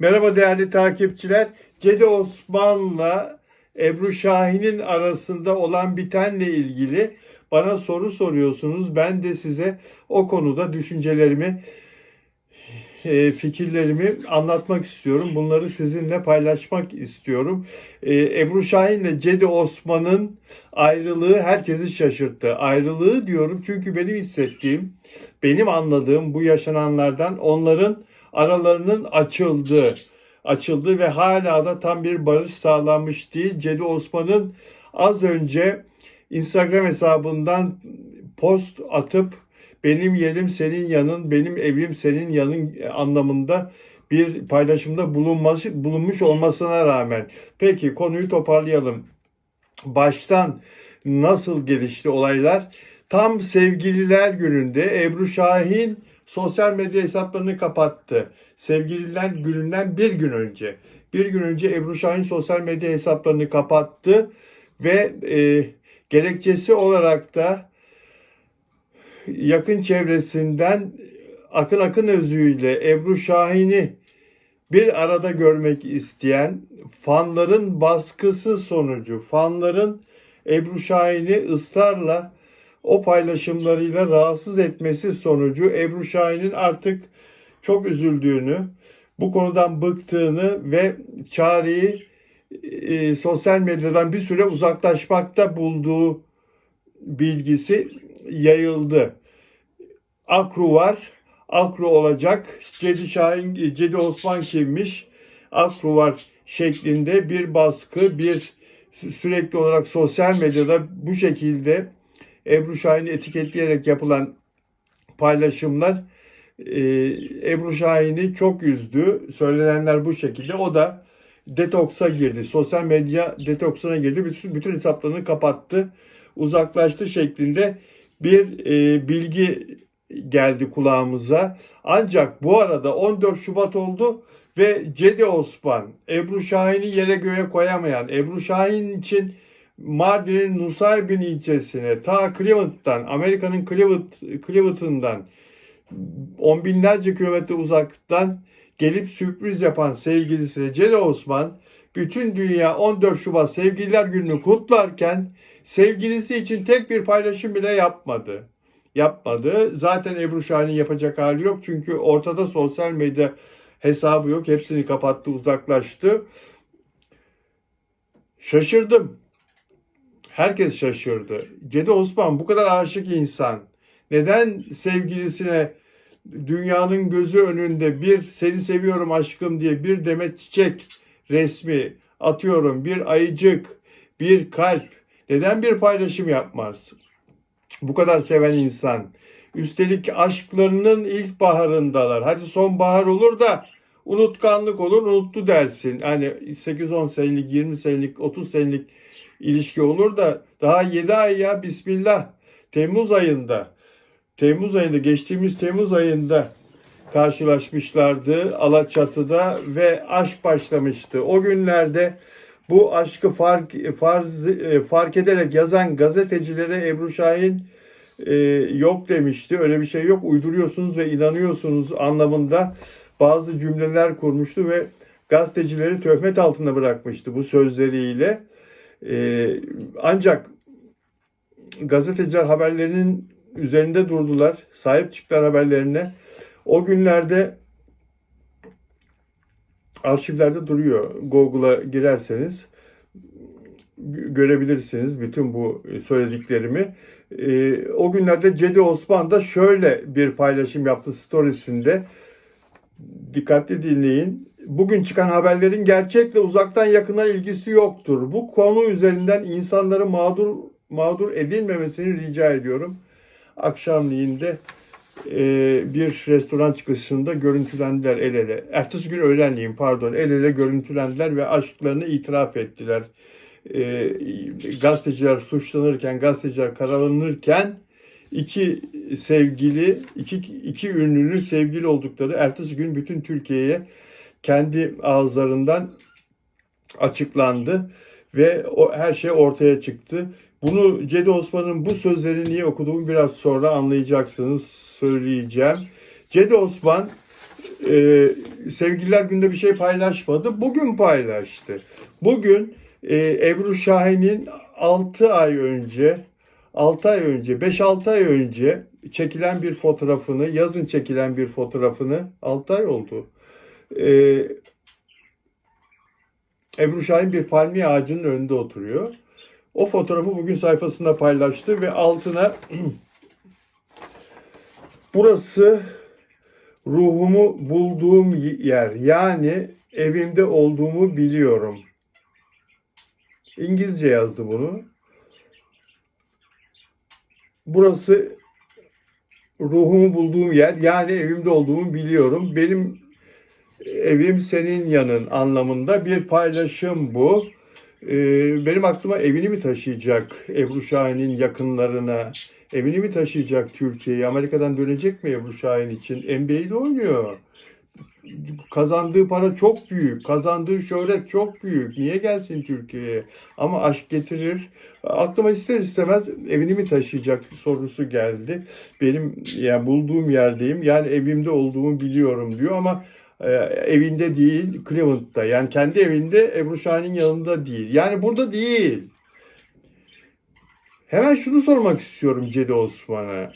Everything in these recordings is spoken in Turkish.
Merhaba değerli takipçiler. Cedi Osman'la Ebru Şahin'in arasında olan bitenle ilgili bana soru soruyorsunuz. Ben de size o konuda düşüncelerimi, e, fikirlerimi anlatmak istiyorum. Bunları sizinle paylaşmak istiyorum. E, Ebru Şahin ile Cedi Osman'ın ayrılığı herkesi şaşırttı. Ayrılığı diyorum çünkü benim hissettiğim, benim anladığım bu yaşananlardan onların aralarının açıldığı, açıldığı ve hala da tam bir barış sağlanmış değil. Cedi Osman'ın az önce Instagram hesabından post atıp benim yerim senin yanın, benim evim senin yanın anlamında bir paylaşımda bulunması, bulunmuş olmasına rağmen. Peki konuyu toparlayalım. Baştan nasıl gelişti olaylar? Tam sevgililer gününde Ebru Şahin sosyal medya hesaplarını kapattı. Sevgililer gününden bir gün önce. Bir gün önce Ebru Şahin sosyal medya hesaplarını kapattı ve e, gerekçesi olarak da yakın çevresinden Akın Akın özüyle Ebru Şahin'i bir arada görmek isteyen fanların baskısı sonucu, fanların Ebru Şahin'i ısrarla o paylaşımlarıyla rahatsız etmesi sonucu Ebru Şahin'in artık çok üzüldüğünü, bu konudan bıktığını ve çareyi e, sosyal medyadan bir süre uzaklaşmakta bulduğu bilgisi yayıldı. Akru var, Akru olacak. Cedi Şahin, Cedi Osman kimmiş? Akru var şeklinde bir baskı, bir sürekli olarak sosyal medyada bu şekilde Ebru Şahin'i etiketleyerek yapılan paylaşımlar e, Ebru Şahin'i çok üzdü. Söylenenler bu şekilde. O da detoksa girdi. Sosyal medya detoksuna girdi. Bütün, bütün hesaplarını kapattı. Uzaklaştı şeklinde bir e, bilgi geldi kulağımıza. Ancak bu arada 14 Şubat oldu ve Cedi Osman, Ebru Şahin'i yere göğe koyamayan, Ebru Şahin için Mardin'in Nusaybin ilçesine ta Cleveland'dan, Amerika'nın Cleveland, Cleveland'ından on binlerce kilometre uzaktan gelip sürpriz yapan sevgilisine Cedi Osman bütün dünya 14 Şubat Sevgililer Günü'nü kutlarken sevgilisi için tek bir paylaşım bile yapmadı. Yapmadı. Zaten Ebru Şahin'in yapacak hali yok. Çünkü ortada sosyal medya hesabı yok. Hepsini kapattı, uzaklaştı. Şaşırdım. Herkes şaşırdı. Cedi Osman bu kadar aşık insan. Neden sevgilisine dünyanın gözü önünde bir seni seviyorum aşkım diye bir demet çiçek resmi atıyorum, bir ayıcık, bir kalp. Neden bir paylaşım yapmaz? Bu kadar seven insan. Üstelik aşklarının ilk baharındalar. Hadi sonbahar olur da unutkanlık olur, unuttu dersin. Hani 8-10 senelik, 20 senelik, 30 senelik ilişki olur da daha 7 ay ya Bismillah. Temmuz ayında, Temmuz ayında, geçtiğimiz Temmuz ayında karşılaşmışlardı Alaçatı'da ve aşk başlamıştı. O günlerde bu aşkı fark, farz, fark ederek yazan gazetecilere Ebru Şahin e, yok demişti. Öyle bir şey yok. Uyduruyorsunuz ve inanıyorsunuz anlamında bazı cümleler kurmuştu ve gazetecileri töhmet altında bırakmıştı bu sözleriyle. E, ancak gazeteciler haberlerinin üzerinde durdular. Sahip çıktılar haberlerine. O günlerde arşivlerde duruyor. Google'a girerseniz görebilirsiniz bütün bu söylediklerimi. E, o günlerde Cedi Osman da şöyle bir paylaşım yaptı storiesinde. Dikkatli dinleyin. Bugün çıkan haberlerin gerçekle uzaktan yakına ilgisi yoktur. Bu konu üzerinden insanları mağdur mağdur edilmemesini rica ediyorum. Akşamleyin de e, bir restoran çıkışında görüntülendiler el ele. Ertesi gün öğlenleyin pardon el ele görüntülendiler ve aşklarını itiraf ettiler. E, gazeteciler suçlanırken, gazeteciler karalanırken iki sevgili, iki, iki ünlünün sevgili oldukları ertesi gün bütün Türkiye'ye kendi ağızlarından açıklandı ve o her şey ortaya çıktı. Bunu Cedi Osman'ın bu sözlerini niye okuduğumu biraz sonra anlayacaksınız, söyleyeceğim. Cedi Osman e, sevgililer günde bir şey paylaşmadı. Bugün paylaştı. Bugün e, Ebru Şahin'in 6 ay önce 6 ay önce 5-6 ay önce çekilen bir fotoğrafını yazın çekilen bir fotoğrafını 6 ay oldu. E, Ebru Şahin bir palmiye ağacının önünde oturuyor. O fotoğrafı bugün sayfasında paylaştı ve altına burası ruhumu bulduğum yer yani evimde olduğumu biliyorum. İngilizce yazdı bunu. Burası ruhumu bulduğum yer yani evimde olduğumu biliyorum. Benim evim senin yanın anlamında bir paylaşım bu. Ee, benim aklıma evini mi taşıyacak Ebru Şahin'in yakınlarına? Evini mi taşıyacak Türkiye'yi? Amerika'dan dönecek mi Ebru Şahin için? NBA'de oynuyor. Kazandığı para çok büyük. Kazandığı şöhret çok büyük. Niye gelsin Türkiye'ye? Ama aşk getirir. Aklıma ister istemez evini mi taşıyacak sorusu geldi. Benim yani bulduğum yerdeyim. Yani evimde olduğumu biliyorum diyor ama e, evinde değil Cleveland'da. Yani kendi evinde Ebru Şahin'in yanında değil. Yani burada değil. Hemen şunu sormak istiyorum Cedi Osman'a.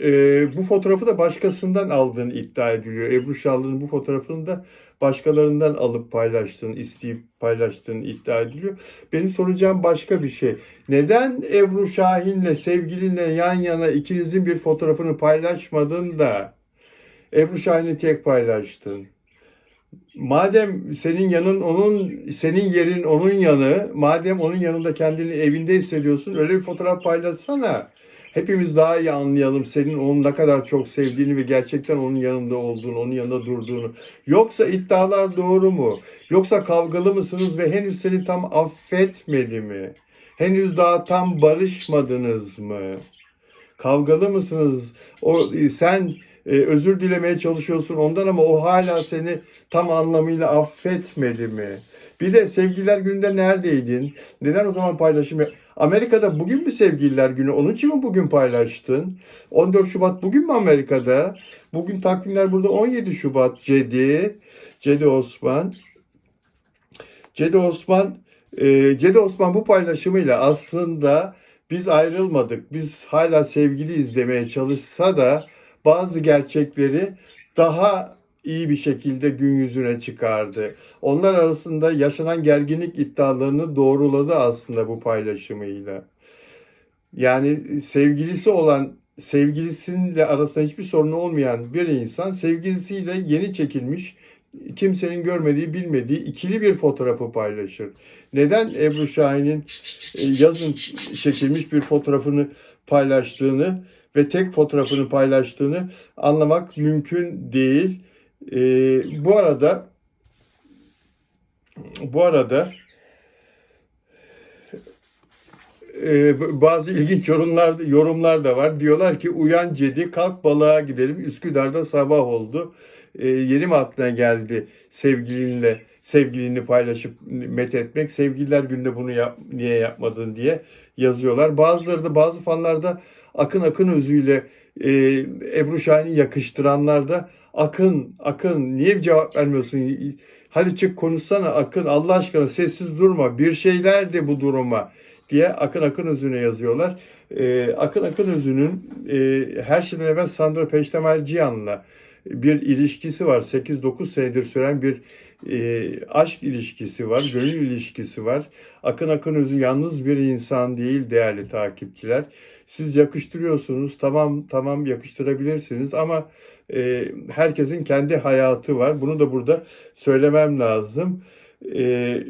Ee, bu fotoğrafı da başkasından aldığını iddia ediliyor. Ebru Şallı'nın bu fotoğrafını da başkalarından alıp paylaştığını, isteyip paylaştığını iddia ediliyor. Benim soracağım başka bir şey. Neden Ebru Şahin'le, sevgilinle yan yana ikinizin bir fotoğrafını paylaşmadın da Ebru Şahin'i tek paylaştın? Madem senin yanın onun, senin yerin onun yanı, madem onun yanında kendini evinde hissediyorsun, öyle bir fotoğraf paylaşsana. Hepimiz daha iyi anlayalım senin onu ne kadar çok sevdiğini ve gerçekten onun yanında olduğunu, onun yanında durduğunu. Yoksa iddialar doğru mu? Yoksa kavgalı mısınız ve henüz seni tam affetmedi mi? Henüz daha tam barışmadınız mı? Kavgalı mısınız? O sen e, özür dilemeye çalışıyorsun ondan ama o hala seni tam anlamıyla affetmedi mi? Bir de sevgililer gününde neredeydin? Neden o zaman paylaşım Amerika'da bugün mü sevgililer günü? Onun için mi bugün paylaştın? 14 Şubat bugün mü Amerika'da? Bugün takvimler burada 17 Şubat. Cedi, Cedi Osman. Cedi Osman, e, Cedi Osman bu paylaşımıyla aslında biz ayrılmadık. Biz hala sevgili izlemeye çalışsa da bazı gerçekleri daha iyi bir şekilde gün yüzüne çıkardı. Onlar arasında yaşanan gerginlik iddialarını doğruladı aslında bu paylaşımıyla. Yani sevgilisi olan, sevgilisiyle arasında hiçbir sorunu olmayan bir insan sevgilisiyle yeni çekilmiş, kimsenin görmediği, bilmediği ikili bir fotoğrafı paylaşır. Neden Ebru Şahin'in e, yazın çekilmiş bir fotoğrafını paylaştığını ve tek fotoğrafını paylaştığını anlamak mümkün değil. Ee, bu arada bu arada e, bazı ilginç yorumlar yorumlar da var. Diyorlar ki uyan Cedi kalk balığa gidelim. Üsküdar'da sabah oldu. E, yeni mi aklına geldi sevgilinle sevgilini paylaşıp met etmek? Sevgililer günde bunu yap, niye yapmadın diye yazıyorlar. Bazıları da bazı fanlarda Akın Akın özüyle e, Ebru Şahin'i yakıştıranlar da Akın, Akın niye cevap vermiyorsun? Hadi çık konuşsana Akın Allah aşkına sessiz durma. Bir şeyler de bu duruma diye Akın Akın Özü'ne yazıyorlar. Ee, Akın Akın Özü'nün e, her şeyden evvel Sandra Peştemal Cihan'la bir ilişkisi var. 8-9 senedir süren bir e, aşk ilişkisi var, gönül ilişkisi var. Akın Akın Özü yalnız bir insan değil değerli takipçiler. Siz yakıştırıyorsunuz, tamam tamam yakıştırabilirsiniz ama e, herkesin kendi hayatı var. Bunu da burada söylemem lazım. E,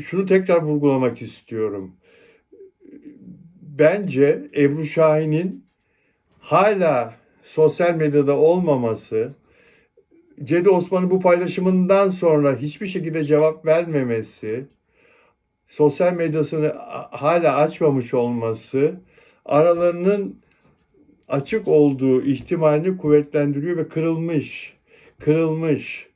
şunu tekrar vurgulamak istiyorum. Bence Ebru Şahin'in hala sosyal medyada olmaması, Cedi Osman'ın bu paylaşımından sonra hiçbir şekilde cevap vermemesi, sosyal medyasını hala açmamış olması, aralarının açık olduğu ihtimalini kuvvetlendiriyor ve kırılmış, kırılmış.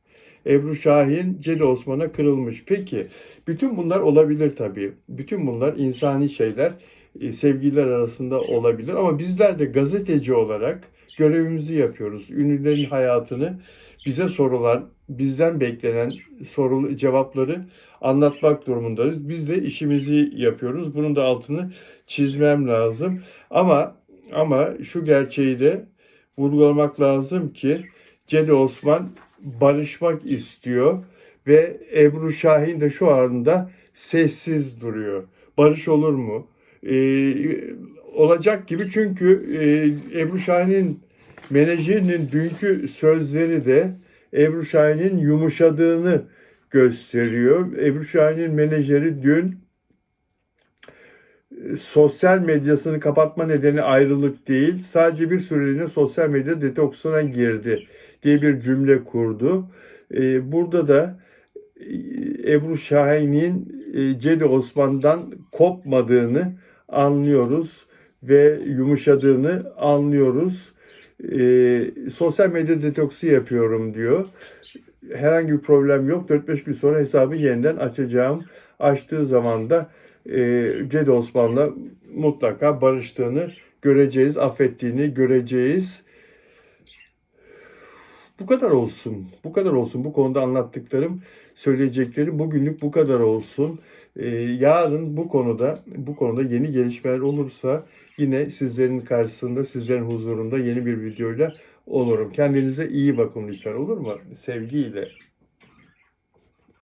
Ebru Şahin, Cedi Osman'a kırılmış. Peki, bütün bunlar olabilir tabii. Bütün bunlar insani şeyler, e, sevgililer arasında olabilir. Ama bizler de gazeteci olarak, görevimizi yapıyoruz. Ünlülerin hayatını bize sorulan, bizden beklenen soru cevapları anlatmak durumundayız. Biz de işimizi yapıyoruz. Bunun da altını çizmem lazım. Ama ama şu gerçeği de vurgulamak lazım ki Cedi Osman barışmak istiyor ve Ebru Şahin de şu anda sessiz duruyor. Barış olur mu? Ee, olacak gibi çünkü e, Ebru Şahin'in menajerinin dünkü sözleri de Ebru Şahin'in yumuşadığını gösteriyor. Ebru Şahin'in menajeri dün e, sosyal medyasını kapatma nedeni ayrılık değil, sadece bir süreliğine sosyal medya detoksuna girdi diye bir cümle kurdu. E, Burada da e, Ebru Şahin'in Cedi Osman'dan kopmadığını anlıyoruz ve yumuşadığını anlıyoruz. E, sosyal medya detoksu yapıyorum diyor. Herhangi bir problem yok. 4-5 gün sonra hesabı yeniden açacağım. Açtığı zaman da e, Cedi Osman'la mutlaka barıştığını göreceğiz, affettiğini göreceğiz. Bu kadar olsun. Bu kadar olsun. Bu konuda anlattıklarım, söyleyeceklerim bugünlük bu kadar olsun. Ee, yarın bu konuda bu konuda yeni gelişmeler olursa yine sizlerin karşısında, sizlerin huzurunda yeni bir videoyla olurum. Kendinize iyi bakın lütfen olur mu? Sevgiyle.